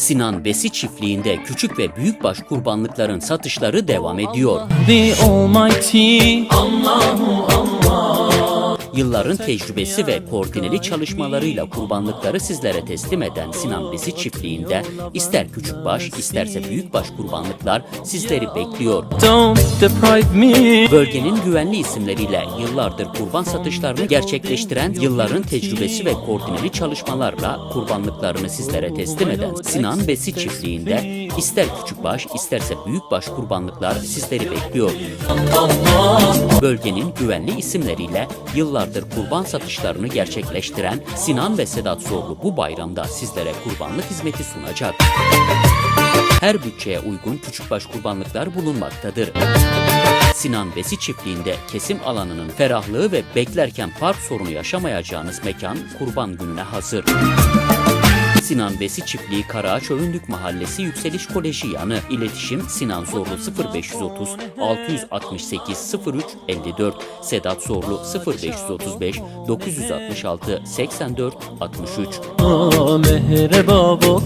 Sinan Besi çiftliğinde küçük ve büyükbaş kurbanlıkların satışları devam ediyor. The Almighty. Yılların tecrübesi ve koordineli çalışmalarıyla kurbanlıkları sizlere teslim eden Sinan Besi çiftliğinde ister küçükbaş isterse büyükbaş kurbanlıklar sizleri bekliyor. Bölgenin güvenli isimleriyle yıllardır kurban satışlarını gerçekleştiren yılların tecrübesi ve koordineli çalışmalarla kurbanlıklarını sizlere teslim eden Sinan Besi çiftliğinde ister küçükbaş isterse büyükbaş kurbanlıklar sizleri bekliyor. Bölgenin güvenli isimleriyle yıllardır kurban satışlarını gerçekleştiren Sinan ve Sedat Zorlu bu bayramda sizlere kurbanlık hizmeti sunacak. Her bütçeye uygun küçükbaş kurbanlıklar bulunmaktadır. Sinan Besi çiftliğinde kesim alanının ferahlığı ve beklerken park sorunu yaşamayacağınız mekan kurban gününe hazır. Sinan Besi Çiftliği Karaağaç Övündük Mahallesi Yükseliş Koleji yanı. İletişim Sinan Zorlu 0530 668 03 54 Sedat Zorlu 0535 966 84 63 Ah, mehre baba